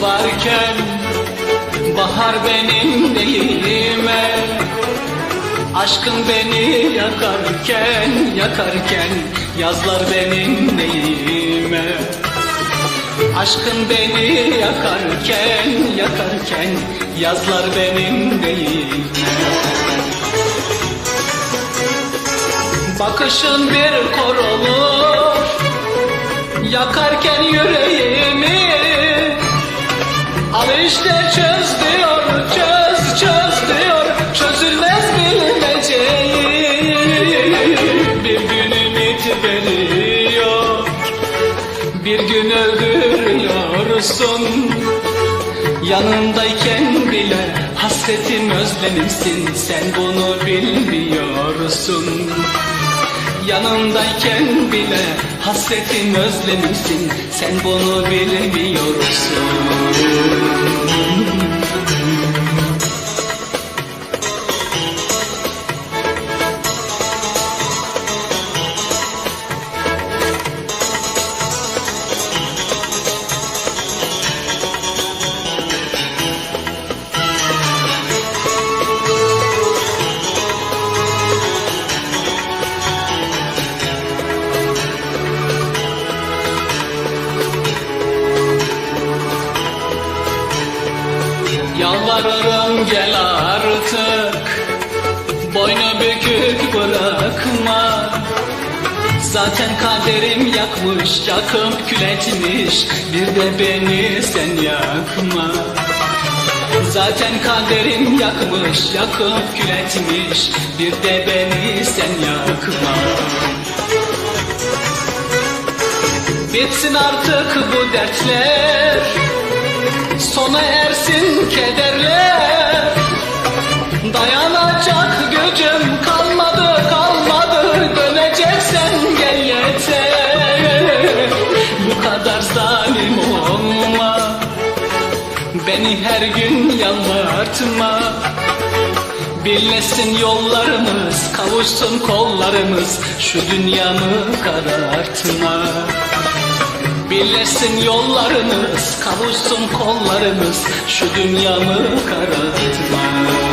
varken Bahar benim neyime? Aşkın beni yakarken, yakarken Yazlar benim neyime? Aşkın beni yakarken, yakarken Yazlar benim neyime? Bakışın bir kor Yakarken yüreğimi Al işte çöz diyor, çöz çöz diyor Çözülmez bilmeceyi Bir gün ümit veriyor. Bir gün öldürüyorsun. Yanındayken bile hasretim özlemimsin Sen bunu bilmiyorsun. Yanındayken bile hasretim özlemimsin Sen bunu bilmiyorsun Yalvarırım gel artık. Boynu bükük bırakma. Zaten kaderim yakmış Yakıp kül etmiş. Bir de beni sen yakma. Zaten kaderim yakmış Yakıp kül etmiş. Bir de beni sen yakma. Bitsin artık bu dertler Sona ersin kederler. Dayanacak gücüm kalmadı kalmadı. Döneceksen gel yeter. Bu kadar zalim olma. Beni her gün yalvartma. Birleşsin yollarımız, kavuşsun kollarımız. Şu dünyamı karartma Birleşsin yollarımız, kavuşsun kollarımız Şu dünyamı karartma